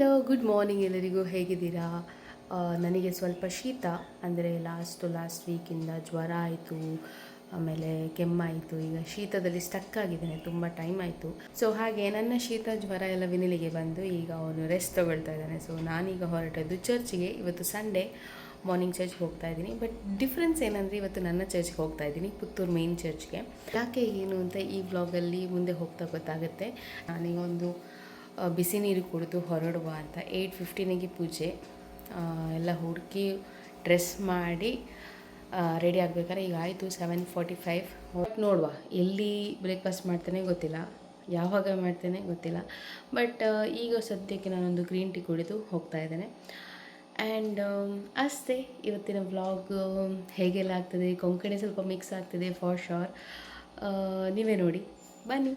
Hello good morning ಎಲ್ಲರಿಗೂ. ಹೇಗಿದ್ದೀರಾ? ನನಗೆ ಸ್ವಲ್ಪ ಶೀತ. ಅಂದರೆ ಲಾಸ್ಟು ಲಾಸ್ಟ್ ವೀಕಿಂದ ಜ್ವರ ಆಯಿತು ಆಮೇಲೆ ಕೆಮ್ಮಾಯಿತು. ಈಗ ಶೀತದಲ್ಲಿ ಸ್ಟಕ್ ಆಗಿದ್ದೇನೆ ತುಂಬ ಟೈಮ್ ಆಯಿತು. ಸೊ ಹಾಗೆ ನನ್ನ ಶೀತ ಜ್ವರ ಎಲ್ಲ ವಿನಿಲಿಗೆ ಬಂದು ಈಗ ಅವನು ರೆಸ್ಟ್ ತೊಗೊಳ್ತಾ ಇದ್ದಾನೆ. ಸೊ ನಾನೀಗ ಹೊರಟದ್ದು ಚರ್ಚಿಗೆ ಇವತ್ತು ಸಂಡೇ ಮಾರ್ನಿಂಗ್ ಚರ್ಚ್ಗೆ ಹೋಗ್ತಾ ಇದ್ದೀನಿ. ಬಟ್ ಡಿಫ್ರೆನ್ಸ್ ಏನಂದರೆ ಇವತ್ತು ನನ್ನ ಚರ್ಚ್ಗೆ ಹೋಗ್ತಾ ಇದ್ದೀನಿ ಪುತ್ತೂರು ಮೇನ್ ಚರ್ಚ್ಗೆ ಯಾಕೆ ಏನು ಅಂತ ಈ ವ್ಲಾಗಲ್ಲಿ ಮುಂದೆ ಹೋಗ್ತಾ ಗೊತ್ತಾಗುತ್ತೆ. ನಾನೀಗ ಒಂದು ಆ, ಬಿಸಿ ನೀರು ಕುಡಿದು ಹೊರಡುವ ಅಂತ ಏಯ್ಟ್ ಫಿಫ್ಟೀನಿಗೆ ಪೂಜೆ. ಎಲ್ಲ ಹುಡುಕಿ ಡ್ರೆಸ್ ಮಾಡಿ ರೆಡಿ ಆಗಬೇಕಾದ್ರೆ ಈಗ ಆಯಿತು ಸೆವೆನ್ ಫಾರ್ಟಿ ಫೈವ್ ನೋಡುವ, ಎಲ್ಲಿ ಬ್ರೇಕ್ಫಾಸ್ಟ್ ಮಾಡ್ತೇನೆ ಗೊತ್ತಿಲ್ಲ, ಯಾವಾಗ ಮಾಡ್ತೇನೆ ಗೊತ್ತಿಲ್ಲ. ಬಟ್ ಈಗ ಸದ್ಯಕ್ಕೆ ನಾನೊಂದು ಗ್ರೀನ್ ಟೀ ಕುಡಿದು ಹೋಗ್ತಾ ಇದ್ದೇನೆ. ಆ್ಯಂಡ್ ಅಷ್ಟೇ, ಇವತ್ತಿನ ವ್ಲಾಗ್ ಹೇಗೆಲ್ಲ ಆಗ್ತದೆ, ಕೊಂಕಣಿ ಸ್ವಲ್ಪ ಮಿಕ್ಸ್ ಆಗ್ತದೆ ಫಾರ್ ಶೋರ್ ನೀವೇ ನೋಡಿ, ಬನ್ನಿ.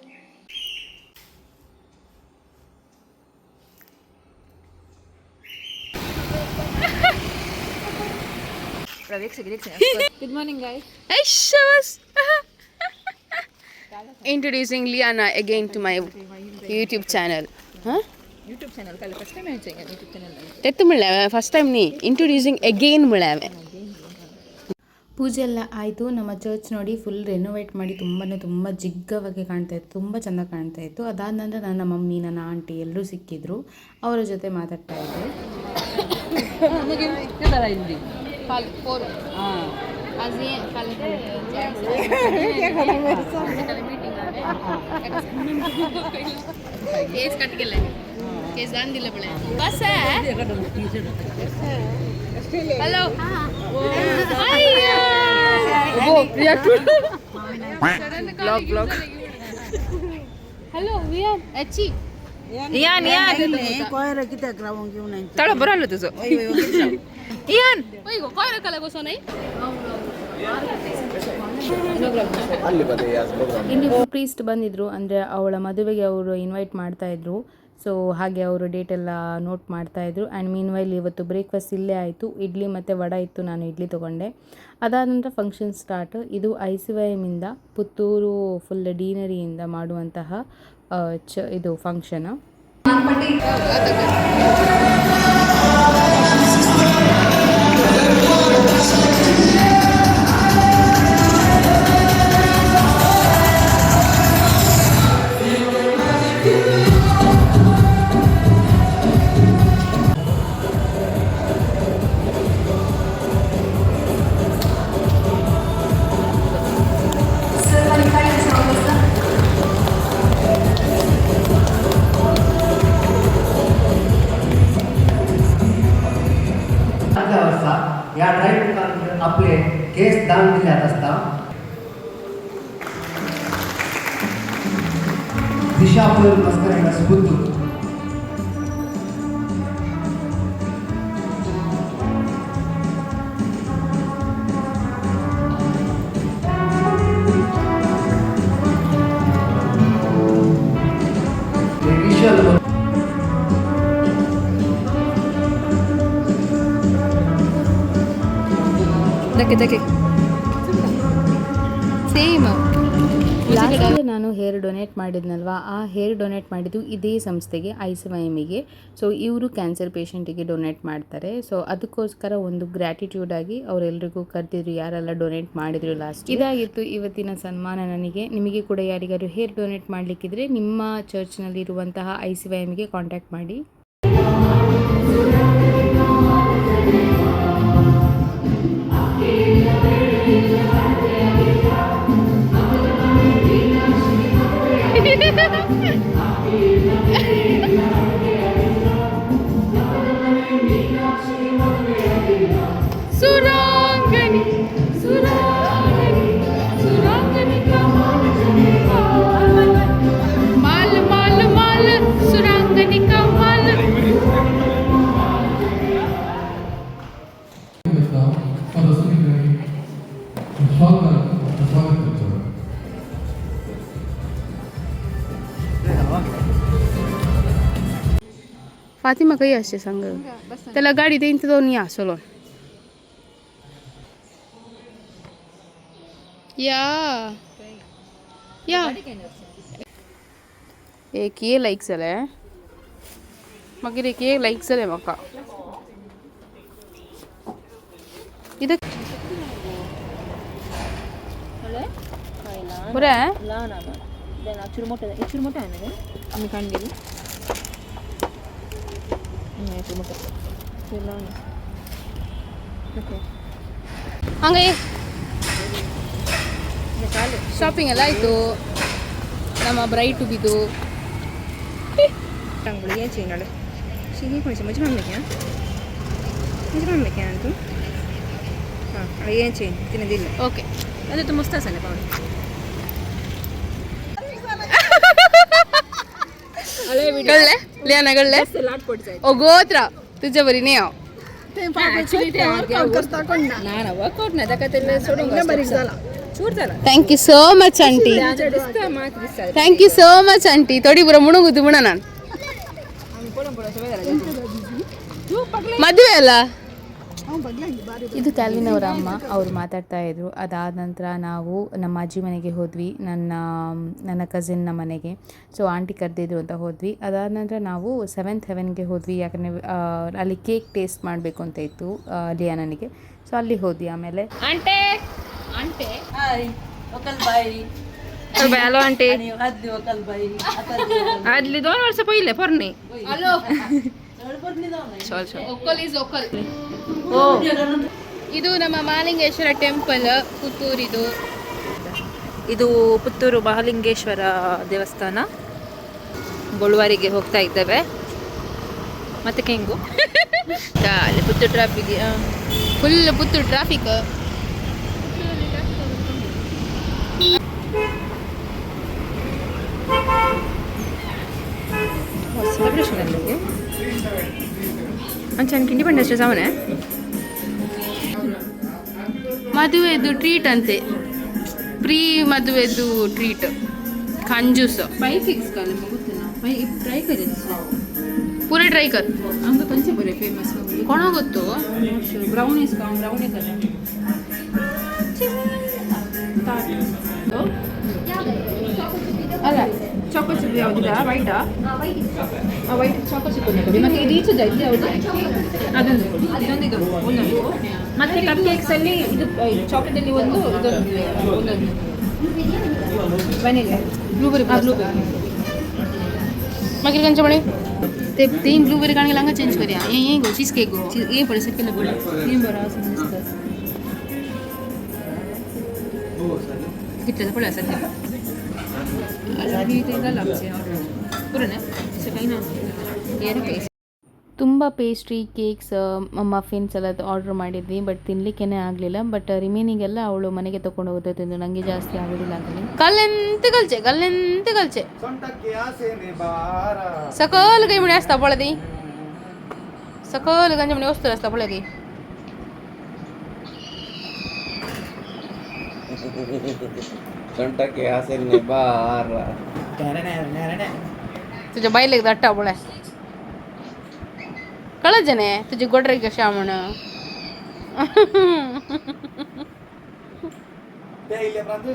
Good morning, guys. Hey, Shavas! Introducing Liana again to my YouTube channel. Huh? YouTube channel. kala first time cakap YouTube channel. ತೆತ್ತು ಮುಳ್ಳಾವೆ first time ni introducing again ಮುಳ್ಳಾವೆ ಪೂಜೆ ಎಲ್ಲ ಆಯಿತು ನಮ್ಮ ಚರ್ಚ್ ನೋಡಿ ಫುಲ್ ರೆನೋವೇಟ್ ಮಾಡಿ ತುಂಬಾ ತುಂಬ ಜಿಗ್ಗವಾಗಿ ಕಾಣ್ತಾ ಇತ್ತು ತುಂಬ ಚೆಂದ ಕಾಣ್ತಾ ಇತ್ತು ಅದಾದ ನಂತರ ನನ್ನ ಮಮ್ಮಿ ನನ್ನ ಆಂಟಿ ಎಲ್ಲರೂ ಸಿಕ್ಕಿದ್ರು ಅವರ ಜೊತೆ ಮಾತಾಡ್ತಾ ಇದ್ದೆ Mungkin kita lah ini. Kali four. Ah. Azi kali case ಕಟ್ಟಿಗೆಲ್ಲ case ದಾಂದಿಲ್ಲ ಬೆಳೆ ಬಸ್ ಹಲೋ ಬ್ಲಾಗ್ ಬ್ಲಾಗ್ Hello, Vian. Aci. Iyan, Iyan. Koira kita kerawang Ian. ಇಲ್ಲಿ ಪ್ರೀಸ್ಟ್ ಬಂದಿದ್ರು ಅಂದರೆ ಅವಳ ಮದುವೆಗೆ ಅವರು ಇನ್ವೈಟ್ ಮಾಡ್ತಾ ಇದ್ರು. ಸೊ ಹಾಗೆ ಅವರು ಡೇಟ್ ಎಲ್ಲ ನೋಟ್ ಮಾಡ್ತಾ ಇದ್ರು. ಆ್ಯಂಡ್ ಮೀನ್ ವೈಲ್ ಇವತ್ತು ಬ್ರೇಕ್ಫಾಸ್ಟ್ ಇಲ್ಲೇ ಆಯಿತು. ಇಡ್ಲಿ ಮತ್ತು ವಡ ಇತ್ತು ನಾನು ಇಡ್ಲಿ ತಗೊಂಡೆ. ಅದಾದ ನಂತರ ಫಂಕ್ಷನ್ ಸ್ಟಾರ್ಟ್ ಇದು ಐ ಸಿ ವೈ ಎಮ್ಮಿಂದ ಪುತ್ತೂರು ಫುಲ್ ಡೀನರಿಯಿಂದ ಮಾಡುವಂತಹ ಚ ಇದು ಫಂಕ್ಷನ್ ದಿಶಾ ಪುಲ್ಗೋಸ್ಕರ ನಡೆಸಬಹುದು ದಕ್ಕೆ ದಕ್ಕೆ ಸೇಮ್ ಲಾಸ್ಟ್ ಹೇರ್ ಡೊನೇಟ್ ಮಾಡಿದ್ನಲ್ವಾ? ಆ ಹೇರ್ ಡೊನೇಟ್ ಮಾಡಿದ್ದು ಇದೇ ಸಂಸ್ಥೆಗೆ, ಐ ಸಿ ವೈ ಎಮ್ಗೆ ಸೊ ಇವರು ಕ್ಯಾನ್ಸರ್ ಪೇಷಂಟಿಗೆ ಡೊನೇಟ್ ಮಾಡ್ತಾರೆ. ಸೊ ಅದಕ್ಕೋಸ್ಕರ ಒಂದು ಗ್ರ್ಯಾಟಿಟ್ಯೂಡ್ ಆಗಿ ಅವರೆಲ್ಲರಿಗೂ ಕರೆದಿದ್ರು, ಯಾರೆಲ್ಲ ಡೊನೇಟ್ ಮಾಡಿದ್ರು ಲಾಸ್ಟ್ ಇದಾಗಿತ್ತು ಇವತ್ತಿನ ಸನ್ಮಾನ ನನಗೆ. ನಿಮಗೆ ಕೂಡ ಯಾರಿಗಾದ್ರು ಹೇರ್ ಡೊನೇಟ್ ಮಾಡಲಿಕ್ಕಿದ್ರೆ ನಿಮ್ಮ ಚರ್ಚ್ನಲ್ಲಿರುವಂತಹ ಐ ಸಿ ವೈ ಎಮ್ಗೆ ಕಾಂಟ್ಯಾಕ್ಟ್ ಮಾಡಿ. ફાતિમા કઈ હશે સંગ गाडी લગાડી દઈને તો નહીં સોલો યા યા એક એ લઈક સલે મગર એક એ લઈક સલે મકા ಇದು ಬರೇ ಚುರುಮುಟ್ಟ ಚುರುಮುಟ್ಟ ಅನ್ನೋದು ನಮಗೆ ಕಂಡಿದ್ದು ಹಂಗೆ ಶಾಪಿಂಗ್ ಎಲ್ಲ ಆಯಿತು. ನಮ್ಮ ಬ್ರೈಟ್ ಬಿದ್ದು ಏನು ಚೀನಾಳೆ ಸಿಹಿ ಕುಣಿಸಿ ಮಜ್ಜಿ ಮಾಡ್ಬೇಕ್ಯಾ? ಮಜ್ಜಿ ಮಾಡ್ಬೇಕ್ಯಾ ಅಂತೂ? ಹಾಂ ಏನು ಚೇಂಜ್ ತಿನ್ನೋದಿಲ್ಲ. ಓಕೆ ಅದು ತುಂಬ ಮಸ್ತ್ ಅಸಲೆ ಪಾವಳಿ ಗಳ್ಳೆ? ಲಿಯಾನ ಗಳ್ಳೆ? ಓ ಗೋತ್ರ ತುಜ ಬರಿ ನೇವ್ thank you so much aunty thank you so much aunty ತೊಡಿ ಬುರ ಮುಣುಗುದು ಮುಣ ನಾನು. ಮದುವೆ ಅಲ್ಲ? ಇದು ಕ್ಯಾಲ್ವಿನ್ ಅವರ ಅಮ್ಮ ಅವರು ಮಾತಾಡ್ತಾ ಇದ್ರು. ಅದಾದ ನಂತರ ನಾವು ನಮ್ಮ ಅಜ್ಜಿ ಮನೆಗೆ ಹೋದ್ವಿ ನನ್ನ ನನ್ನ ಕಸಿನ್ನ ಮನೆಗೆ. ಸೊ ಆಂಟಿ ಕರೆದಿದ್ರು ಅಂತ ಹೋದ್ವಿ. ಅದಾದ ನಂತರ ನಾವು ಸೆವೆಂತ್ ಹೆವೆನ್ಗೆ ಹೋದ್ವಿ. ಯಾಕಂದ್ರೆ ಅಲ್ಲಿ ಕೇಕ್ ಟೇಸ್ಟ್ ಮಾಡಬೇಕು ಅಂತ ಇತ್ತು ಲಿಯಾ ನನಗೆ ಸೊ ಅಲ್ಲಿ ಹೋದ್ವಿ ಆಮೇಲೆ. Aunty aunty hello. Aunty hello ಒಕ್ಕಲ್ ಇಸ್ ಒಕ್ಕಲ್ ಇದು ನಮ್ಮ ಮಹಾಲಿಂಗೇಶ್ವರ ಟೆಂಪಲ್ ಪುತ್ತೂರಿದು. ಇದು ಪುತ್ತೂರು ಮಹಾಲಿಂಗೇಶ್ವರ ದೇವಸ್ಥಾನ. ಗೊಳ್ವಾರಿಗೆ ಹೋಗ್ತಾ ಇದ್ದೇವೆ. ಮತ್ತೆ ಕೆಂಗು? ಅಲ್ಲಿ Puttur traffic full Puttur traffic celebration ಅಲ್ಲಿ ಅಂಚನ್ ಕಿಂಡಿ ಬಂಡ ಅಷ್ಟು ಸಾವನೆ ಮದುವೆದು ಟ್ರೀಟ್ ಅಂತೆ. ಪ್ರೀ ಮದುವೆದು ಟ್ರೀಟ್ ಕಂಜೂಸ್. ಫೈವ್ ಫಿಕ್ಸ್ ಕಾಲ ಫೈವ್ ಟ್ರೈ ಕರಿ. ಪೂರ ಟ್ರೈ ಕರ್. ಹಂಗ ಕಂಚೆ ಬರೀ ಫೇಮಸ್ ಕೊಣ ಗೊತ್ತು? ಬ್ರೌನೀಸ್ ಬ್ರೌನಿ ಕಲರ್ ಅಲ್ಲ ಚಾಕೋ ಚಿಪ್ ಯಾವುದಿಲ್ಲ ವೈಟಾ ವೈಟ್ ಚಾಕೋ ಚಿಪ್ ಕೊಡಿ ಮತ್ತೆ ಇದು ಈಚೆ ಇದೆ ಯಾವುದು ಅದೊಂದು ಕೊಡಿ ಇದೊಂದು ಇದು ಒಂದೊಂದು ಮತ್ತೆ ಕಪ್ ಕೇಕ್ಸ್ ಅಲ್ಲಿ ಇದು ಚಾಕ್ಲೇಟ್ ಅಲ್ಲಿ ಒಂದು ಇದೊಂದು ಒಂದೊಂದು ವೆನಿಲಾ ಬ್ಲೂಬೆರಿ ಬ್ಲೂಬೆರಿ ಮಗಿಲ್ ಕಂಚ ಮಾಡಿ ते तीन ब्लूबेरी काढून लांगा चेंज करूया ये ये गो चीज केक गो ये पडे सकेला पडे ಏನು ಬರೋ समजतं किती ತುಂಬ ಪೇಸ್ಟ್ರಿ ಕೇಕ್ಸ್ ಮಫಿನ್ಸ್ ಎಲ್ಲ ಆರ್ಡ್ರ್ ಮಾಡಿದ್ವಿ ಬಟ್ ತಿನ್ಲಿಕ್ಕೇನೆ ಆಗಲಿಲ್ಲ. ಬಟ್ ರಿಮೈನಿಂಗ್ ಎಲ್ಲ ಅವಳು ಮನೆಗೆ ತಗೊಂಡು ಹೋಗ್ತಾ ತಿಂದು ನನಗೆ ಜಾಸ್ತಿ ಆಗೋದಿಲ್ಲ ಅಂತ ಕಲ್ಲೆಂತ ಕಲ್ಚೆ ಕಲ್ಲೆಂತ ಕಲ್ಚೆ. ಸಕೋಲ್ ಗೈ ಮನೆ ಅಸ್ತ ಬಳದಿ ಸಕೋಲ್ ಗಂಜಮಣಿ ಮನೆ ಅಸ್ತ ಬಳಗಿ ಸಂಟಕ್ಕೆ ಆಸೇನೇ ಬಾರ್ ನರೇನೇ ನರೇನೇ. तुझे ಕಳಜನೆ? तुझे ಗೊಡ್ರಿಗೆ ಶಾಮಣ ದೇಯಿಲೆ ಬ್ರಂದ್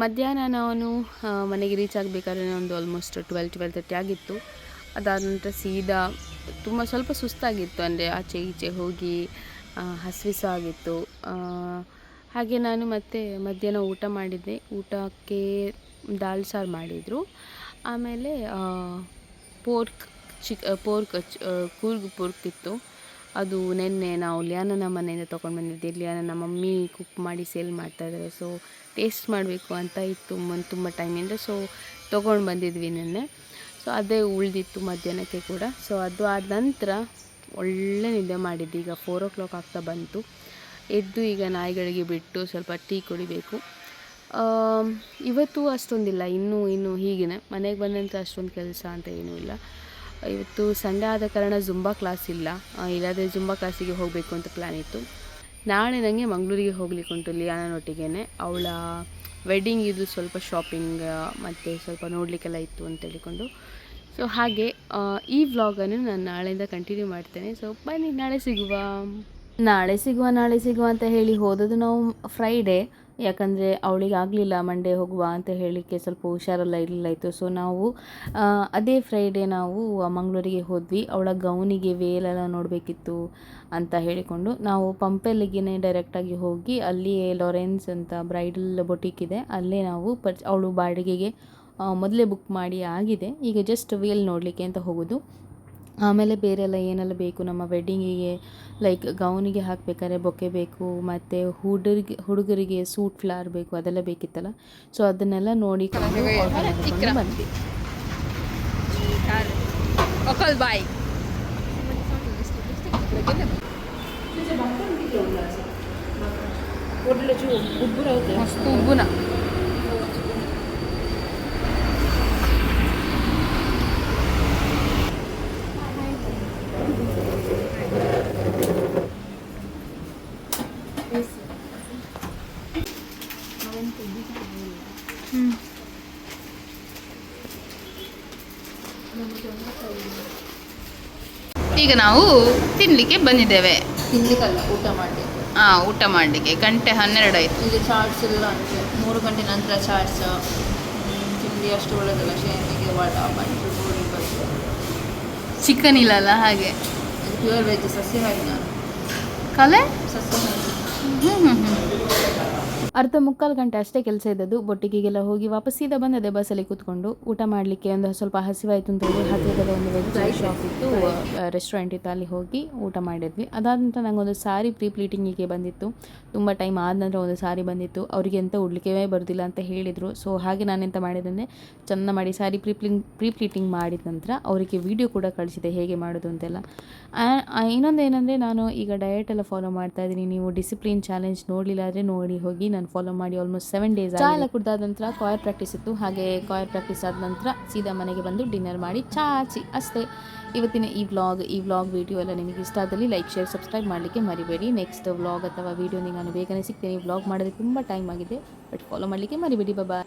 ಮಧ್ಯಾಹ್ನ ನಾನು ಮನೆಗೆ ರೀಚ್ ಆಗಬೇಕಾದ್ರೆ ಒಂದು ಆಲ್ಮೋಸ್ಟ್ ಟ್ವೆಲ್ ಟ್ವೆಲ್ ತರ್ಟಿ ಆಗಿತ್ತು. ಅದಾದ ನಂತರ ಸೀದಾ ತುಂಬ ಸ್ವಲ್ಪ ಸುಸ್ತಾಗಿತ್ತು, ಅಂದರೆ ಆಚೆ ಈಚೆ ಹೋಗಿ ಹಸಿವಿಸ ಆಗಿತ್ತು. ಹಾಗೆ ನಾನು ಮತ್ತೆ ಮಧ್ಯಾಹ್ನ ಊಟ ಮಾಡಿದ್ದೆ. ಊಟಕ್ಕೆ ದಾಲ್ ಸಾರು ಮಾಡಿದರು. ಆಮೇಲೆ ಪೋರ್ಕ್ ಚಿಕ್ ಪೋರ್ಕ್ ಕೂರ್ಗ್ ಪೋರ್ಕ್ ಇತ್ತು. ಅದು ನೆನ್ನೆ ನಾವು ಲಿಯಾನನ ಮನೆಯಿಂದ ತೊಗೊಂಡು ಬಂದಿದ್ದೆ ಲಿಯಾನನ ಮಮ್ಮಿ ಕುಕ್ ಮಾಡಿ ಸೇಲ್ ಮಾಡ್ತಾ ಇದ್ದಾರೆ. ಸೊ ಟೇಸ್ಟ್ ಮಾಡಬೇಕು ಅಂತ ಇತ್ತು ಒಂದು ತುಂಬ ಟೈಮಿಂದ ಸೊ ತೊಗೊಂಡು ಬಂದಿದ್ವಿ ನೆನ್ನೆ. ಸೊ ಅದೇ ಉಳಿದಿತ್ತು ಮಧ್ಯಾಹ್ನಕ್ಕೆ ಕೂಡ. ಸೊ ಅದು ಆದ ನಂತರ ಒಳ್ಳೆ ನಿದ್ದೆ ಮಾಡಿದ್ದು ಈಗ ಫೋರ್ ಓ ಕ್ಲಾಕ್ ಆಗ್ತಾ ಬಂತು. ಎದ್ದು ಈಗ ನಾಯಿಗಳಿಗೆ ಬಿಟ್ಟು ಸ್ವಲ್ಪ ಟೀ ಕುಡಿಬೇಕು. ಇವತ್ತು ಅಷ್ಟೊಂದಿಲ್ಲ. ಇನ್ನೂ ಇನ್ನೂ ಹೀಗೇ ಮನೆಗೆ ಬಂದಂಥ ಅಷ್ಟೊಂದು ಕೆಲಸ ಅಂತ ಏನೂ ಇಲ್ಲ. ಇವತ್ತು ಸಂಡೇ ಆದ ಕಾರಣ ಜುಂಬಾ ಕ್ಲಾಸ್ ಇಲ್ಲ. ಇಲ್ಲಾದರೆ ಜುಂಬಾ ಕ್ಲಾಸಿಗೆ ಹೋಗಬೇಕು ಅಂತ ಪ್ಲ್ಯಾನ್ ಇತ್ತು. ನಾಳೆ ನನಗೆ ಮಂಗಳೂರಿಗೆ ಹೋಗ್ಲಿಕ್ಕೆ ಉಂಟು ಲಿಯಾನನೊಟ್ಟಿಗೆ ಅವಳ ವೆಡ್ಡಿಂಗ್ ಇದು ಸ್ವಲ್ಪ ಶಾಪಿಂಗ್ ಮತ್ತು ಸ್ವಲ್ಪ ನೋಡಲಿಕ್ಕೆಲ್ಲ ಇತ್ತು ಅಂತ ಹೇಳಿಕೊಂಡು. ಸೊ ಹಾಗೆ ಈ ವ್ಲಾಗನ್ನು ನಾನು ನಾಳೆಯಿಂದ ಕಂಟಿನ್ಯೂ ಮಾಡ್ತೇನೆ. ಸೊ ಬನ್ನಿ, ನಾಳೆ ಸಿಗುವ. ನಾಳೆ ಸಿಗುವ ನಾಳೆ ಸಿಗುವ ಅಂತ ಹೇಳಿ ಹೋದದ್ದು ನಾವು ಫ್ರೈಡೇ ಯಾಕಂದರೆ ಅವಳಿಗೆ ಆಗಲಿಲ್ಲ ಮಂಡೇ ಹೋಗುವ ಅಂತ ಹೇಳಲಿಕ್ಕೆ ಸ್ವಲ್ಪ ಹುಷಾರೆಲ್ಲ ಇರಲಿಲ್ಲ ಇತ್ತು ಸೊ ನಾವು ಅದೇ ಫ್ರೈಡೇ ನಾವು ಮಂಗಳೂರಿಗೆ ಹೋದ್ವಿ. ಅವಳ ಗೌನಿಗೆ ವೇಲೆಲ್ಲ ನೋಡಬೇಕಿತ್ತು ಅಂತ ಹೇಳಿಕೊಂಡು ನಾವು ಪಂಪೆಲ್ಲಿಗೆ ಡೈರೆಕ್ಟಾಗಿ ಹೋಗಿ ಅಲ್ಲಿಯೇ ಲಾರೆನ್ಸ್ ಅಂತ ಬ್ರೈಡಲ್ ಬೊಟಿಕ್ ಇದೆ. ಅಲ್ಲೇ ನಾವು ಪರ್ಚ್ ಅವಳು ಬಾಡಿಗೆಗೆ ಮೊದಲೇ ಬುಕ್ ಮಾಡಿ ಆಗಿದೆ. ಈಗ ಜಸ್ಟ್ ವೇಲ್ ನೋಡಲಿಕ್ಕೆ ಅಂತ ಹೋಗೋದು. ಆಮೇಲೆ ಬೇರೆಲ್ಲ ಏನೆಲ್ಲ ಬೇಕು? ನಮ್ಮ ವೆಡ್ಡಿಂಗಿಗೆ ಲೈಕ್ ಗೌನಿಗೆ ಹಾಕಬೇಕಾದ್ರೆ ಬೊಕ್ಕೆ ಬೇಕು ಮತ್ತು ಹುಡುಗರಿಗೆ ಹುಡುಗರಿಗೆ ಸೂಟ್ ಫ್ಲವರ್ ಬೇಕು ಅದೆಲ್ಲ ಬೇಕಿತ್ತಲ್ಲ? ಸೊ ಅದನ್ನೆಲ್ಲ ನೋಡಿ ಬಂದ್ವಿ ಉಬ್ಬು ಬಾಯ್ ಮಸ್ತ್ ಉಬ್ಬುನ. ಈಗ ನಾವು ತಿನ್ಲಿಕ್ಕೆ ಬಂದಿದ್ದೇವೆ. ತಿನ್ಲಿಕ್ಕಲ್ಲ ಊಟ ಮಾಡಲಿಕ್ಕೆ. ಹಾ ಊಟ ಮಾಡಲಿಕ್ಕೆ. ಗಂಟೆ ಹನ್ನೆರಡು ಆಯ್ತು. ಇಲ್ಲಿ ಚಾಟ್ಸ್ ಎಲ್ಲ ಉಂಟು. ಮೂರು ಗಂಟೆ ನಂತರ ಚಾರ್ಜ್ ತಿಂಡಿ ಅಷ್ಟು ಒಳ್ಳೆದಲ್ಲ. ಶೇನಿಗೆ ವಡ ಬಜ್ಜು. ಚಿಕನ್ ಇಲ್ಲಲ್ಲ ಹಾಗೆ? ಪ್ಯೂರ್ ವೆಜ್ ಸಸ್ಯಾಹಾರಿ ನಾನು. ಕಲೆ? ಸಸ್ಯಾಹಾರಿ. ಹ್ಞೂ ಹ್ಞೂ ಹ್ಞೂ ಅರ್ಧ ಮುಕ್ಕಾಲು ಗಂಟೆ ಅಷ್ಟೇ ಕೆಲಸ ಇದ್ದದ್ದು. ಬೊಟ್ಟಿಗೆಗೆಲ್ಲ ಹೋಗಿ ವಾಪಸ್ ಸೀದಾ ಬಂದದೆ ಬಸ್ಸಲ್ಲಿ ಕೂತ್ಕೊಂಡು. ಊಟ ಮಾಡಲಿಕ್ಕೆ ಒಂದು ಸ್ವಲ್ಪ ಹಸಿವಾಯಿತು ಅಂತ ಹೇಳಿ ಹತ್ತಿರದಲ್ಲಿ ಒಂದು ವೆಜ್ ಶಾಪ್ ಇತ್ತು ರೆಸ್ಟೋರೆಂಟ್ ಇತ್ತು. ಅಲ್ಲಿ ಹೋಗಿ ಊಟ ಮಾಡಿದ್ವಿ. ಅದಾದ ನಂತರ ನಂಗೊಂದು ಸಾರಿ ಪ್ರೀ ಪ್ಲೀಟಿಂಗಿಗೆ ಬಂದಿತ್ತು. ತುಂಬ ಟೈಮ್ ಆದ ನಂತರ ಒಂದು ಸಾರಿ ಬಂದಿತ್ತು. ಅವರಿಗೆ ಎಂತ ಉಡ್ಲಿಕ್ಕೆ ಬರೋದಿಲ್ಲ ಅಂತ ಹೇಳಿದರು. ಸೊ ಹಾಗೆ ನಾನೆಂತ ಮಾಡಿದಂದರೆ ಚೆಂದ ಮಾಡಿ ಸಾರಿ ಪ್ರೀ ಪ್ಲಿಂಗ್ ಪ್ರೀ ಪ್ಲೀಟಿಂಗ್ ಮಾಡಿದ ನಂತರ ಅವರಿಗೆ ವಿಡಿಯೋ ಕೂಡ ಕಳಿಸಿದೆ ಹೇಗೆ ಮಾಡೋದು ಅಂತೆಲ್ಲ. ಇನ್ನೊಂದು ಏನಂದರೆ ನಾನು ಈಗ ಡಯಟ್ ಎಲ್ಲ ಫಾಲೋ ಮಾಡ್ತಾ ಇದ್ದೀನಿ. ನೀವು ಡಿಸಿಪ್ಲಿನ್ ಚಾಲೆಂಜ್ ನೋಡಲಿಲ್ಲ ಆದರೆ ನೋಡಿ ಹೋಗಿ ನಾನು ಫಾಲೋ ಮಾಡಿ ಆಲ್ಮೋಸ್ಟ್ ಸೆವೆನ್ ಡೇಸ್ ಚಾ ಎಲ್ಲ ಕುಡ್ದಾದ ನಂತರ ಕಾಯರ್ ಪ್ರಾಕ್ಟೀಸ್ ಇತ್ತು. ಹಾಗೆ ಕಾಯರ್ ಪ್ರಾಕ್ಟೀಸ್ ಆದ ನಂತರ ಸೀದಾ ಮನೆಗೆ ಬಂದು ಡಿನ್ನರ್ ಮಾಡಿ ಚಾಚಿ ಅಷ್ಟೇ. ಇವತ್ತಿನ ಈ ವ್ಲಾಗ್ ಈ ವ್ಲಾಗ್ ವೀಡಿಯೋ ಎಲ್ಲ ನಿಮಗೆ ಇಷ್ಟ ಆದಲ್ಲಿ ಲೈಕ್ ಶೇರ್ ಸಬ್ಸ್ಕ್ರೈಬ್ ಮಾಡಲಿಕ್ಕೆ ಮರಿಬೇಡಿ. ನೆಕ್ಸ್ಟ್ ವ್ಲಾಗ್ ಅಥವಾ ವೀಡಿಯೋ ನಾನು ಬೇಗನೆ ಸಿಗ್ತೇನೆ. ವ್ಲಾಗ್ ಮಾಡೋದಕ್ಕೆ ತುಂಬ ಟೈಮ್ ಆಗಿದೆ. ಬಟ್ ಫಾಲೋ ಮಾಡಲಿಕ್ಕೆ ಮರಿಬೇಡಿ. ಬಾಬಾ